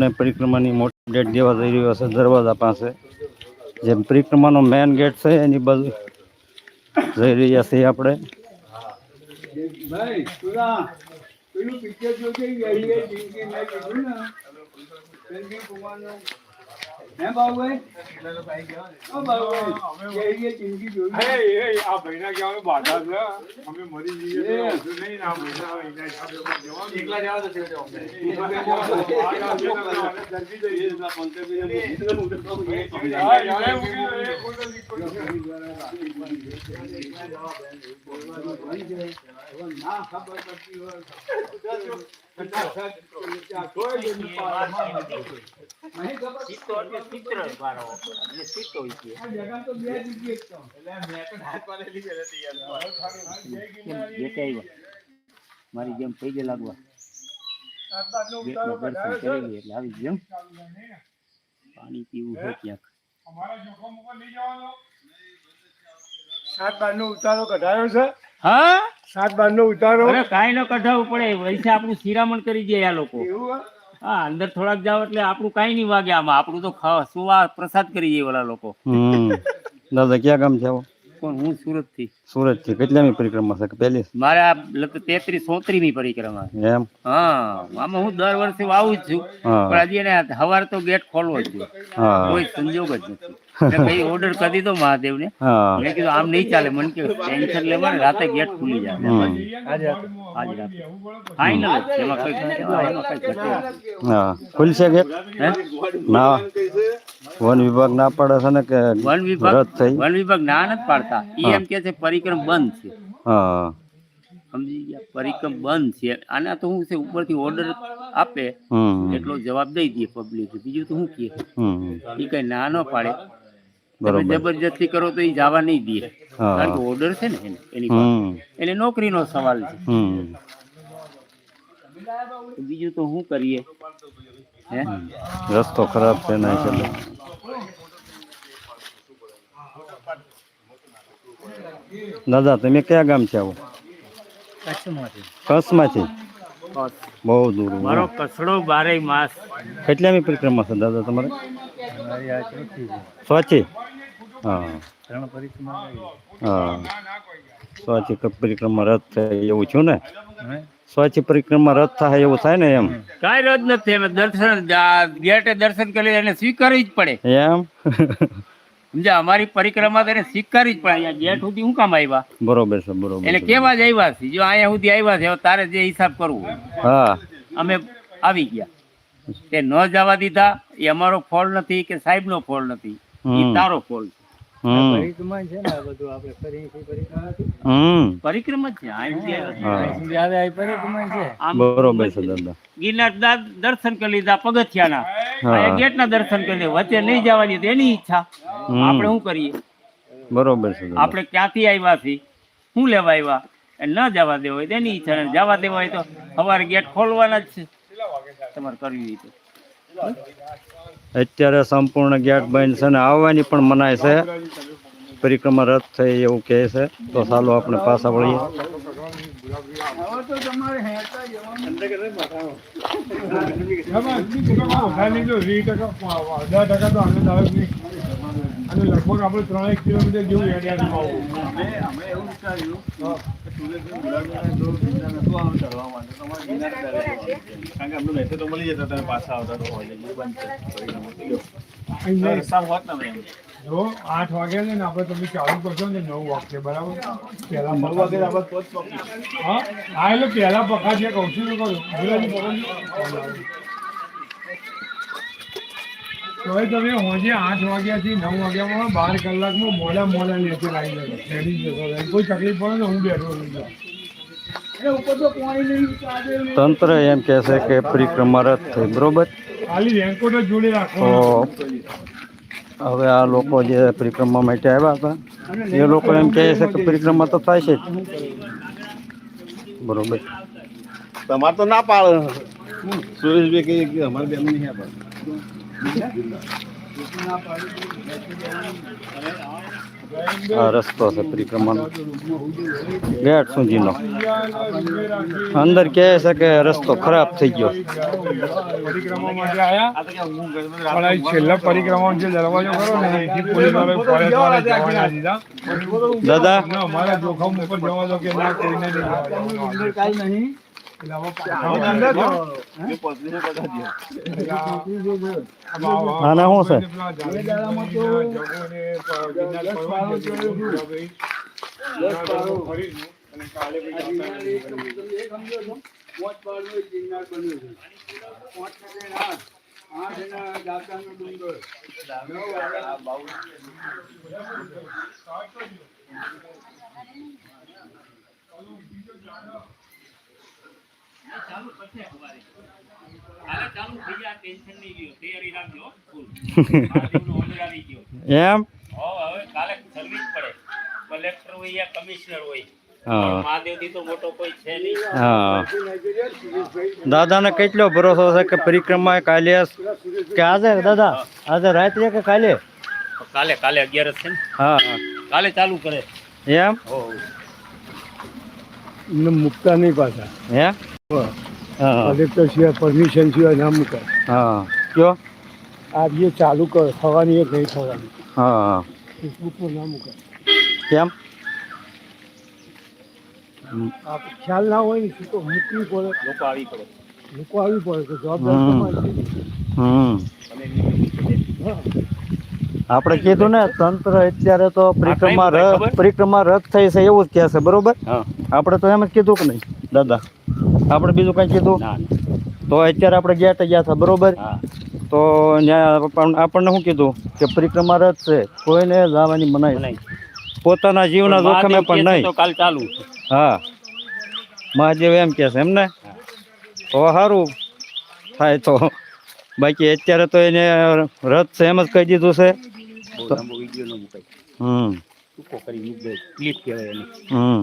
ને પરિક્રમાની મોટી અપડેટ દેવા જઈ રહ્યો છે દરવાજા પાસે. જેમ પરિક્રમાનો મેન ગેટ છે, એની બાજુ જઈ રહ્યા છીએ આપણે. ભાઈ હે બાબુભાઈ? ઓ બાબુભાઈ યહીએ જિંદગી જોઈ? એ, એ, આ ભાઈના કહેવાનું બાધા છે. અમે મરી જઈએ તો નહીં ને આ ભાઈના એના જવાનું. એકલા જવા તો છે આ ગામ છે ને, અમે દર્દી જઈએ. હા, યાર, એ મૂકી દો, એ કોઈ તો દીકરો છે. ના ખબર પડતી હોય નહીં ખબર? મારી જેમ થઈ ગયા લાગવા. એટલે આવી જેમ પાણી પીવું છે ક્યાંક. અમારા જોખમ ઉપર લઈ જવાનો. સાત બાર નો ઉતારો કઢાયો છે. હા? સાત બાર નો ઉતારો. અરે કાંઈ ન કઢાવવું પડે. વૈસે આપણું શિરામણ કરી દે આ લોકો. એવું હે? અંદર થોડાક જાવ એટલે આપણું કઈ નહીં વાગે આમાં. આપણું તો ખાવા, સુવા, પ્રસાદ કરી દે ઓલા લોકો. દાદા, ક્યાં ગામ છે પણ હું સુરતથી સુરતથી કેટલામી પરિક્રમા છે? પહેલી? મારે આ લગભગ તેત્રીસ ચોત્રીમી પરિક્રમા એમ? હા. આમાં હું દર વર્ષે આવું જ છું. પણ હજી એને હવારે તો ગેટ ખોલવો જ કોઈ સંજોગ જ નથી. ભાઈ કઈ ઓર્ડર કરી દીધો મહાદેવ ને મેં કીધું આમ નહીં ચાલે. મને કે ટેન્શન લેવા રાતે ગેટ ખુલી જાય. આજે રાતે. ફાઇનલ જ એમાં કઈ ખુલશે ગેટ? હે? ના. વન વિભાગ ના પાડે છે ને કે વન વિભાગ રદ થઈ? વન વિભાગ ના નથી પાડતા. ઈ એમ કે છે પરિક્રમ બંધ છે. હા. સમજી ગયા? પરિક્રમ બંધ છે. આના તો હું છે ઉપરથી ઓર્ડર આપે એટલો જવાબ દઈ દે પબ્લિક બીજું તો હું કે? ઈ કઈ ના ન પાડે. જબરજસ્તી કરો તો ઈ જવા નહીં દે. કારણ કે ઓર્ડર છે ને એને એની નોકરી નો નોકરીનો સવાલ છે. બીજું તો શું કરીએ? હે? રસ્તો ખરાબ છે ના ચાલે. દાદા તમે કયા ગામ છે આવો? કચ્છમાંથી. બહુ દૂર મારો કચડો બારે માસ. કેટલામી પરિક્રમા છે દાદા તમારે? સ્વાચી હા. હા. સ્વાચી પરિક્રમા રદ થાય એવું છું ને? સ્વાચી પરિક્રમા રદ થાય એવું થાય ને એમ? કાંઈ રદ નથી દર્શન ગેટે દર્શન કરી એને સ્વીકારવી જ પડે. એમ? સમજ્યા? અમારી પરિક્રમા તેને એને સ્વીકારવી જ પડે. અહીંયા જેઠ સુધી શું કામ આવ્યા? બરોબર છે બરોબર એટલે કેવા જ આવ્યા છે? જો અહીંયા સુધી આવ્યા છે તારે જે હિસાબ કરવો હા. અમે આવી ગયા. તે ન જવા દીધા. એ અમારો ફોલ નથી કે સાહેબનો ફોલ નથી. એ તારો ફોલ પરિક્રમા છે. હા. ગિરનાર દર્શન કરી લીધા પગથિયાના. ગેટ ના ગેટના દર્શન કરી વચ્ચે નહીં જવાની એની ઈચ્છા. આપણે શું કરીએ? બરોબર છે આપણે ક્યાંથી આવ્યા છીએ? શું લેવા આવ્યા? એ ન જવા દેવો હોય તેની ઈચ્છા ને જવા દેવા હોય તો સવારે ગેટ ખોલવાના જ છે. તમારે કરવી તો. અત્યારે સંપૂર્ણ ગેટ બંધ છે ને આવવાની પણ મનાય છે. પરિક્રમા રદ થઈ એવું કહે છે. તો ચાલો આપણે પાછા વળીએ. વીસ ટકા ટકા તો લગભગ આપણે ત્રણેક કિલોમીટર જેવું એરિયામાં આવું અમે એવું વિચાર્યું કે માટે તો મળી જતા તમે પાછા આવતા તો હોય રસ્તા હોત ને એમ. જો આઠ વાગે ને આપણે તમે ચાલુ કરશો ને નવ વાગશે બરાબર? પહેલા નવ વાગે આપણે હા એટલે પહેલા પકા છે કહું છું એ તમે હોજે આઠ વાગ્યાથી નવ વાગ્યામાં બાર કલાકમાં મોડા મોડા લેતી લાવી જજો ટ્રેનિંગ જતો કોઈ તકલીફ પડે તો હું બેઠો રહી. જાઉં એટલે ઉપર તો પાણી નહીં ચાલે તંત્ર એમ કહે છે કે પરિક્રમા રદ થઈ બરોબર? ખાલી રેનકોટ જ જોડે તો હવે આ લોકો જે પરિક્રમા માટે આવ્યા હતા એ લોકો એમ કહે છે કે પરિક્રમા તો થાય છે જ. બરોબર. તમારે તો ના પાડે. સુરેશભાઈ કહીએ કે અમારે બેન નહીં આપે આ રસ્તો છે પરિક્રમાનો. ગેટ સુધીનો અંદર કહે છે કે રસ્તો ખરાબ થઈ ગયો પરિક્રમા માટે આયા પણ આ છેલ્લા પરિક્રમા જે દરવાજો કરો ને એથી પોલીસ વાળાએ ફોરેસ્ટ વાળાએ જવા ના દીધા. દાદા? ના અમારા જોખમ ઉપર જવા દો કે ના કોઈને આના શું છે પેલા જાનીના ચાલુ કરશે સવારે કાલે ચાલુ થઈ જાય ટેન્શન નહીં લ્યો તૈયારી રાખજો ફૂલ મહાદેવનો order આવી ગયો. એમ? હો હવે કાલે સર્વિસ પડે. કલેક્ટર હોય યા કમિશનર હોય. હા. મહાદેવથી તો મોટો કોઈ છે નહીં. હા. દાદાને કેટલો ભરોસો છે કે પરિક્રમા કાલે કે આજે દાદા? આજે રાત્રે કે કાલે? કાલે કાલે અગિયારસ છે ને. હા. કાલે ચાલુ કરે. એમ? હો. એમને મૂકતા નહીં પાછા. હે હા કલેક્ટર સિવાય પરમિશન સિવાય ના મૂકાય. હા. કયો? આ જે ચાલુ કર થવાની એક નહીં થવાની. હા ફેસબુકમાં ના મૂકાય. કેમ? ખ્યાલ ના હોય ને શું તો મૂકવી પડે. લોકો આવી પડે. લોકો આવી પડે તો જવાબદારી. આપણે કીધું ને તંત્ર અત્યારે તો પરિક્રમા ભાઈ પરિક્રમા રદ થઈ છે એવું જ કહે છે બરોબર? આપણે તો એમ જ કીધું કે નહીં દાદા? આપણે બીજું કઈ કીધું? તો અત્યારે આપણે ગયા તા ગયા હતા બરોબર? તો ત્યાં આપણને શું કીધું? કે પરિક્રમા રથ છે કોઈને જવાની મનાઈ નહીં. પોતાના જીવના જોખમે પણ નહીં. કાલ ચાલુ. હા. મહાદેવ એમ કહે છે એમ ને? તો સારું થાય તો. બાકી અત્યારે તો એને રથ છે એમ જ કહી દીધું છે. હમ. હમ.